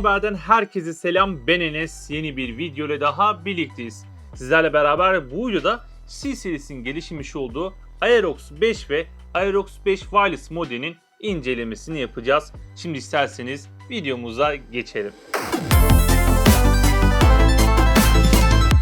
Haber'den herkese selam. Ben Enes. Yeni bir video ile daha birlikteyiz. Sizlerle beraber bu videoda C serisinin gelişmiş olduğu Aerox 5 ve Aerox 5 Wireless modelinin incelemesini yapacağız. Şimdi isterseniz videomuza geçelim.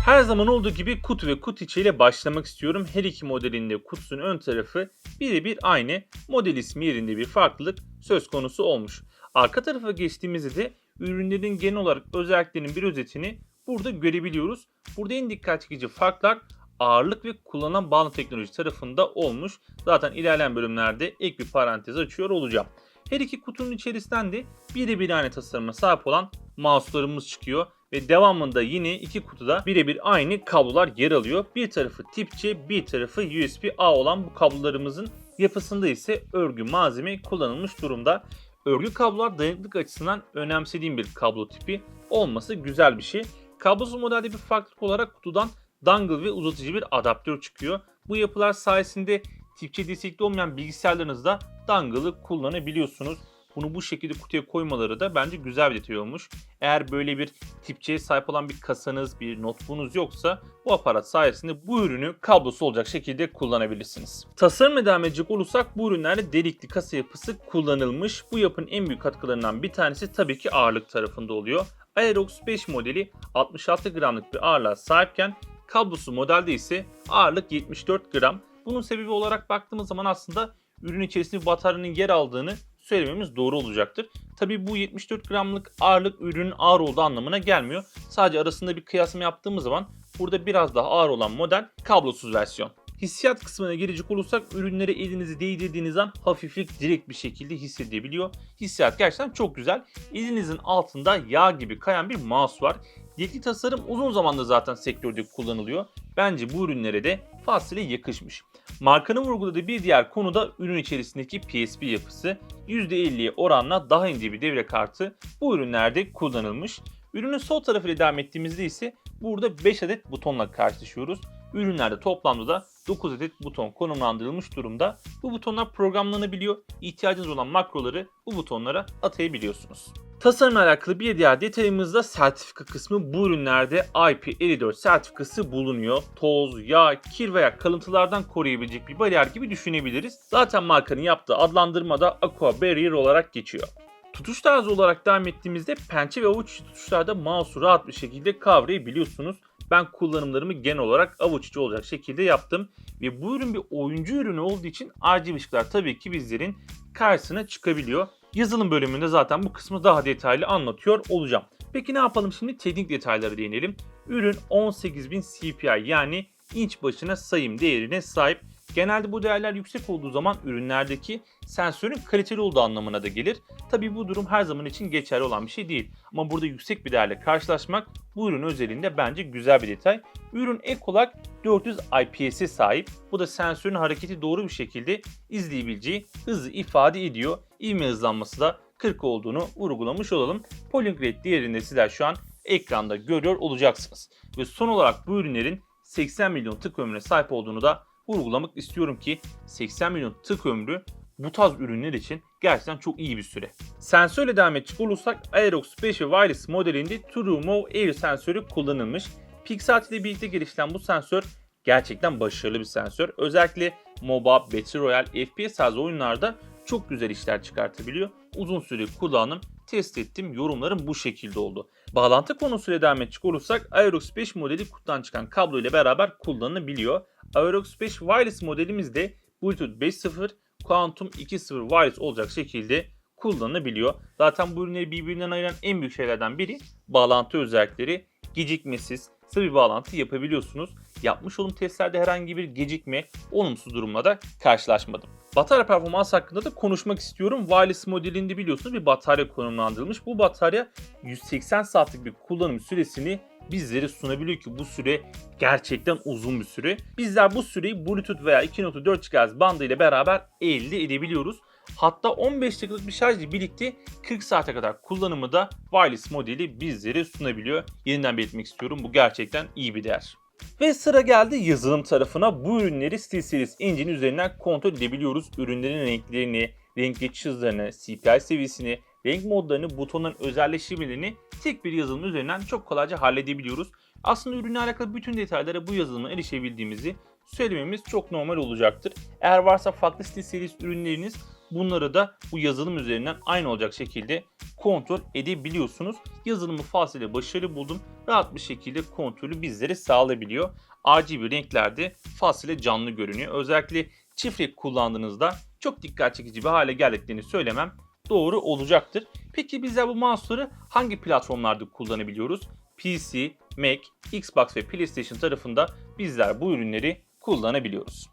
Her zaman olduğu gibi kutu ve kutu içiyle başlamak istiyorum. Her iki modelin de kutusunun ön tarafı birebir aynı. Model ismi yerinde bir farklılık söz konusu olmuş. Arka tarafa geçtiğimizde de ürünlerin genel olarak özelliklerinin bir özetini burada görebiliyoruz. Burada en dikkat çekici farklar ağırlık ve kullanılan bağlı teknoloji tarafında olmuş. Zaten ilerleyen bölümlerde ek bir parantez açıyor olacağım. Her iki kutunun içerisinden de birebir aynı tasarıma sahip olan mouse'larımız çıkıyor. Ve devamında yine iki kutuda birebir aynı kablolar yer alıyor. Bir tarafı tip C, bir tarafı USB-A olan bu kablolarımızın yapısında ise örgü malzeme kullanılmış durumda. Örgü kablolar dayanıklık açısından önemsediğim bir kablo tipi olması güzel bir şey. Kablosuz modelde bir farklılık olarak kutudan dongle ve uzatıcı bir adaptör çıkıyor. Bu yapılar sayesinde tip C destekli olmayan bilgisayarlarınızda dongle'ı kullanabiliyorsunuz. Bunu bu şekilde kutuya koymaları da bence güzel bir detay olmuş. Eğer böyle bir tip C'ye sahip olan bir kasanız, bir notebook'unuz yoksa bu aparat sayesinde bu ürünü kablosu olacak şekilde kullanabilirsiniz. Tasarıma devam edecek olursak bu ürünlerde delikli kasa yapısı kullanılmış. Bu yapının en büyük katkılarından bir tanesi tabii ki ağırlık tarafında oluyor. Aerox 5 modeli 66 gramlık bir ağırlığa sahipken kablosu modelde ise ağırlık 74 gram. Bunun sebebi olarak baktığımız zaman aslında ürün içerisinde bataryanın yer aldığını söylememiz doğru olacaktır. Tabi bu 74 gramlık ağırlık ürünün ağır olduğu anlamına gelmiyor. Sadece arasında bir kıyaslama yaptığımız zaman burada biraz daha ağır olan model kablosuz versiyon. Hissiyat kısmına girecek olursak ürünlere elinizi değdirdiğiniz an hafiflik direkt bir şekilde hissedebiliyor. Hissiyat gerçekten çok güzel. Elinizin altında yağ gibi kayan bir mouse var. Yetki tasarım uzun zamandır zaten sektörde kullanılıyor. Bence bu ürünlere de fazlasıyla yakışmış. Markanın vurguladığı bir diğer konu da ürün içerisindeki PSP yapısı. %50'ye oranla daha ince bir devre kartı bu ürünlerde kullanılmış. Ürünün sol tarafıyla devam ettiğimizde ise burada 5 adet butonla karşılaşıyoruz. Ürünlerde toplamda da 9 adet buton konumlandırılmış durumda. Bu butonlar programlanabiliyor. İhtiyacınız olan makroları bu butonlara atayabiliyorsunuz. Tasarımla alakalı bir diğer detayımız da sertifika kısmı. Bu ürünlerde IP54 sertifikası bulunuyor. Toz, yağ, kir veya kalıntılardan koruyabilecek bir bariyer gibi düşünebiliriz. Zaten markanın yaptığı adlandırma da Aqua Barrier olarak geçiyor. Tutuş tarzı olarak devam ettiğimizde pençe ve avuç tutuşlarda mouse'u rahat bir şekilde kavrayabiliyorsunuz. Ben kullanımlarımı genel olarak avuç içi olacak şekilde yaptım. Ve bu ürün bir oyuncu ürünü olduğu için RGB ışıklar tabii ki bizlerin karşısına çıkabiliyor. Yazılım bölümünde zaten bu kısmı daha detaylı anlatıyor olacağım. Peki ne yapalım şimdi? Teknik detaylara değinelim. Ürün 18000 CPI yani inç başına sayım değerine sahip. Genelde bu değerler yüksek olduğu zaman ürünlerdeki sensörün kaliteli olduğu anlamına da gelir. Tabi bu durum her zaman için geçerli olan bir şey değil. Ama burada yüksek bir değerle karşılaşmak bu ürün özelinde bence güzel bir detay. Ürün ek olarak 400 IPS'e sahip. Bu da sensörün hareketi doğru bir şekilde izleyebileceği hızı ifade ediyor. İvme hızlanması da 40 olduğunu vurgulamış olalım. Polling rate değerinde sizler şu an ekranda görüyor olacaksınız. Ve son olarak bu ürünlerin 80 milyon tık ömrüne sahip olduğunu da vurgulamak istiyorum ki 80 milyon tık ömrü bu tarz ürünler için gerçekten çok iyi bir süre. Sensörle devam edecek olursak Aerox 5 ve Wireless modelinde TrueMove Air sensörü kullanılmış. Pixart ile birlikte geliştirilen bu sensör gerçekten başarılı bir sensör. Özellikle MOBA, Battle Royale, FPS tarzı oyunlarda çok güzel işler çıkartabiliyor. Uzun süre kullanım, test ettim, yorumlarım bu şekilde oldu. Bağlantı konusuyla devam edecek olursak Aerox 5 modeli kutudan çıkan kablo ile beraber kullanılabiliyor. Aerox 5 Wireless modelimiz de Bluetooth 5.0, Quantum 2.0 Wireless olacak şekilde kullanılabiliyor. Zaten bu ürünleri birbirinden ayıran en büyük şeylerden biri bağlantı özellikleri. Gecikmesiz, kısa bağlantı yapabiliyorsunuz. Yapmış olduğum testlerde herhangi bir gecikme, olumsuz durumla da karşılaşmadım. Batarya performans hakkında da konuşmak istiyorum. Wireless modelinde biliyorsunuz bir batarya konumlandırılmış. Bu batarya 180 saatlik bir kullanım süresini bizlere sunabiliyor ki bu süre gerçekten uzun bir süre. Bizler bu süreyi Bluetooth veya 2.4 GHz bandı ile beraber elde edebiliyoruz. Hatta 15 dakikalık bir şarjla birlikte 40 saate kadar kullanımı da wireless modeli bizlere sunabiliyor. Yeniden belirtmek istiyorum bu gerçekten iyi bir değer. Ve sıra geldi yazılım tarafına. Bu ürünleri SteelSeries Engine üzerinden kontrol edebiliyoruz. Ürünlerin renklerini, renk geçiş hızlarını, CPI seviyesini, renk modlarını, butonların özelleştirmelerini tek bir yazılım üzerinden çok kolayca halledebiliyoruz. Aslında ürünle alakalı bütün detaylara bu yazılıma erişebildiğimizi söylememiz çok normal olacaktır. Eğer varsa farklı stil serisi ürünleriniz bunları da bu yazılım üzerinden aynı olacak şekilde kontrol edebiliyorsunuz. Yazılımı fazlasıyla başarılı buldum. Rahat bir şekilde kontrolü bizlere sağlayabiliyor. RGB renklerde fazlasıyla canlı görünüyor. Özellikle çift renk kullandığınızda çok dikkat çekici bir hale geldiklerini söylemem doğru olacaktır. Peki bizler bu mouse'ları hangi platformlarda kullanabiliyoruz? PC, Mac, Xbox ve PlayStation tarafında bizler bu ürünleri kullanabiliyoruz.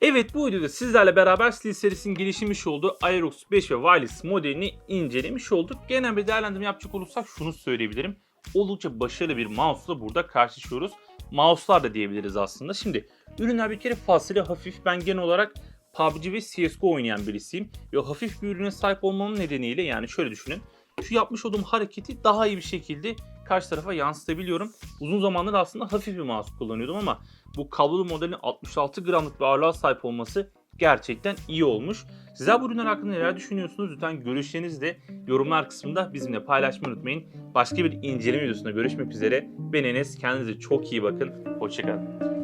Evet bu videoda sizlerle beraber Steel serisinin gelişmiş olduğu Aerox 5 ve Wireless modelini incelemiş olduk. Genel bir değerlendirme yapacak olursak şunu söyleyebilirim. Oldukça başarılı bir mouse'la burada karşılaşıyoruz. Mouse'lar da diyebiliriz aslında. Şimdi ürünler bir kere fazlasıyla hafif. Ben genel olarak PUBG ve CSGO oynayan birisiyim. Ve hafif bir ürüne sahip olmamın nedeniyle yani şöyle düşünün. Şu yapmış olduğum hareketi daha iyi bir şekilde karşı tarafa yansıtabiliyorum. Uzun zamandır aslında hafif bir mouse kullanıyordum ama bu kablolu modelin 66 gramlık bir ağırlığa sahip olması gerçekten iyi olmuş. Sizler bu ürünler hakkında neler düşünüyorsunuz? Lütfen görüşlerinizi de yorumlar kısmında bizimle paylaşmayı unutmayın. Başka bir inceleme videosunda görüşmek üzere. Ben Enes. Kendinize çok iyi bakın. Hoşçakalın.